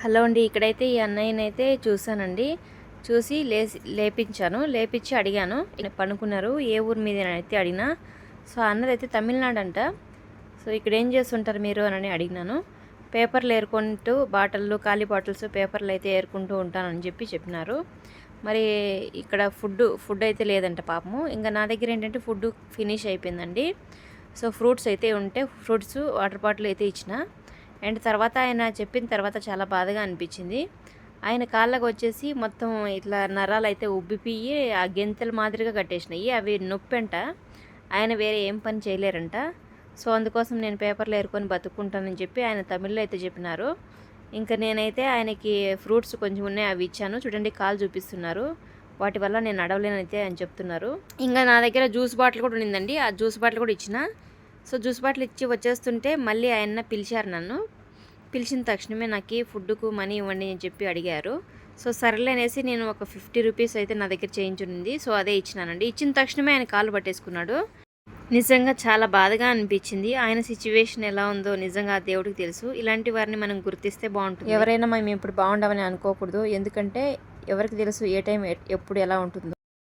Hello అండి ఇక్కడైతే ఈ అన్నయ్యని అయితే చూశానండి. చూసి లేసి లేపించాను లేపించి అడిగాను. పనుకున్నారు ఏ ఊరు మీద అయితే అడిగినా. సో అన్నది అయితే తమిళనాడు అంట సో ఇక్కడ ఏం చేస్తుంటారు మీరు అని అడిగినాను. పేపర్లు ఏరుకుంటూ బాటిళ్ళు ఖాళీ బాటిల్స్ పేపర్లు అయితే ఏరుకుంటూ ఉంటానని చెప్పి చెప్పినారు. మరి ఇక్కడ ఫుడ్ ఫుడ్ అయితే లేదంట పాపము. ఇంకా నా దగ్గర ఏంటంటే ఫుడ్ ఫినిష్ అయిపోయిందండి. సో ఫ్రూట్స్ అయితే ఉంటే ఫ్రూట్స్ వాటర్ బాటిల్ అయితే ఇచ్చిన. అండ్ తర్వాత ఆయన చెప్పిన తర్వాత చాలా బాధగా అనిపించింది. ఆయన కాళ్ళకు వచ్చేసి మొత్తం ఇట్లా నరాలు అయితే ఉబ్బిపోయి ఆ గెంతెల మాదిరిగా కట్టేసినాయి. అవి నొప్పి అంట ఆయన వేరే ఏం పని చేయలేరంట. సో అందుకోసం నేను పేపర్లు ఏరుకొని బతుక్కుంటానని చెప్పి ఆయన తమిళ్ళో అయితే చెప్పినారు. ఇంకా నేనైతే ఆయనకి ఫ్రూట్స్ కొంచెం ఉన్నాయి అవి ఇచ్చాను. చూడండి కాలు చూపిస్తున్నారు. వాటి వల్ల నేను నడవలేనైతే అని చెప్తున్నారు. ఇంకా నా దగ్గర జ్యూస్ బాటిల్ కూడా ఉండిందండి. ఆ జ్యూస్ బాటిల్ కూడా ఇచ్చిన. సో జ్యూస్ బాటిల్ ఇచ్చి వచ్చేస్తుంటే మళ్ళీ ఆయన పిలిచారు నన్ను. పిలిచిన తక్షణమే నాకు ఫుడ్కు మనీ ఇవ్వండి అని చెప్పి అడిగారు. సో సర్లే అనేసి నేను ఒక ఫిఫ్టీ రూపీస్ అయితే నా దగ్గర చేయించుంది. సో అదే ఇచ్చినానండి. ఇచ్చిన తక్షణమే ఆయన కాలు పట్టేసుకున్నాడు. నిజంగా చాలా బాధగా అనిపించింది. ఆయన సిచ్యువేషన్ ఎలా ఉందో నిజంగా ఆ దేవుడికి తెలుసు. ఇలాంటి వారిని మనం గుర్తిస్తే బాగుంటుంది. ఎవరైనా మేము ఇప్పుడు బాగుండమని అనుకోకూడదు. ఎందుకంటే ఎవరికి తెలుసు ఏ టైం ఎప్పుడు ఎలా ఉంటుందో.